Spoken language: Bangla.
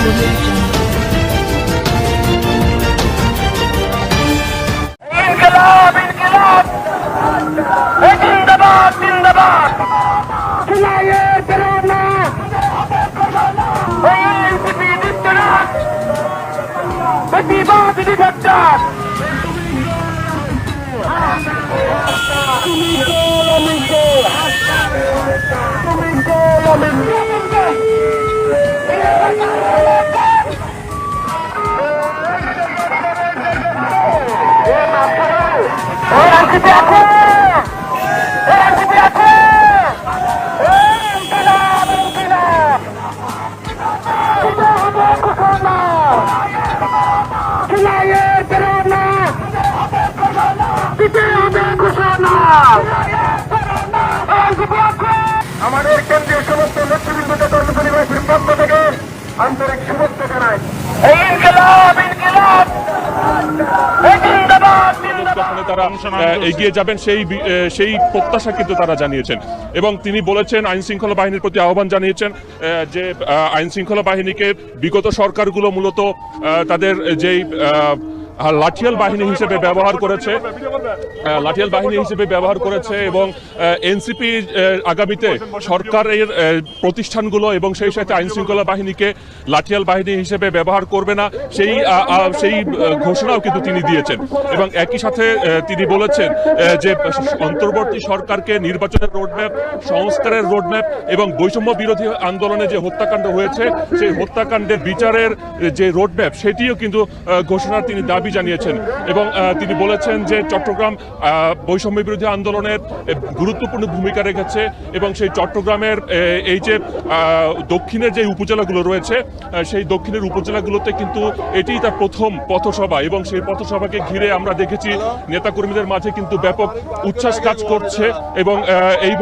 Come on, come on. আমাদের কেন্দ্রীয় সমস্ত নেতৃবৃন্দকে কর্মপরিবেশের পক্ষ থেকে আন্তরিক শুভেচ্ছা জানাই। ইনকিলাব ইনকিলাব। জিন্দাবাদ। তারা এগিয়ে যাবেন সেই সেই প্রত্যাশা কিন্তু তারা জানিয়েছেন। এবং তিনি বলেছেন আইন শৃঙ্খলা বাহিনীর প্রতি আহ্বান জানিয়েছেন যে আইন শৃঙ্খলা বাহিনীকে বিগত সরকারগুলো মূলত আহ, তাদের যেই আহ, লাঠিয়াল বাহিনী হিসেবে ব্যবহার করেছে লাঠিয়াল বাহিনী হিসেবে ব্যবহার করেছে এবং এনসিপি আগামীতে সরকারের প্রতিষ্ঠানগুলো এবং সেই সাথে আইন শৃঙ্খলা বাহিনীকে লাঠিয়াল বাহিনী হিসেবে ব্যবহার করবে না, সেই সেই ঘোষণাও কিন্তু তিনি দিয়েছেন। এবং একই সাথে তিনি বলেছেন যে অন্তর্বর্তী সরকারকে নির্বাচনের রোডম্যাপ সংস্কারের রোডম্যাপ এবং বৈষম্য বিরোধী আন্দোলনে যে হত্যাকাণ্ড হয়েছে, সেই হত্যাকাণ্ডের বিচারের যে রোডম্যাপ সেটিও কিন্তু ঘোষণার তিনি দাবি জানিয়েছেন এবং তিনি বলেছেন যে চট্টগ্রাম বৈষম্য বিরোধী আন্দোলনের গুরুত্বপূর্ণ ভূমিকা রেখেছে এবং সেই চট্টগ্রামের এই যে আহ, দক্ষিণের যে উপজেলাগুলো রয়েছে সেই দক্ষিণের উপজেলাগুলোতে কিন্তু এটিই তার প্রথম পথসভা এবং সেই পথসভাকে ঘিরে আমরা দেখেছি নেতাকর্মীদের মাঝে কিন্তু ব্যাপক উচ্ছ্বাস কাজ করছে এবং এই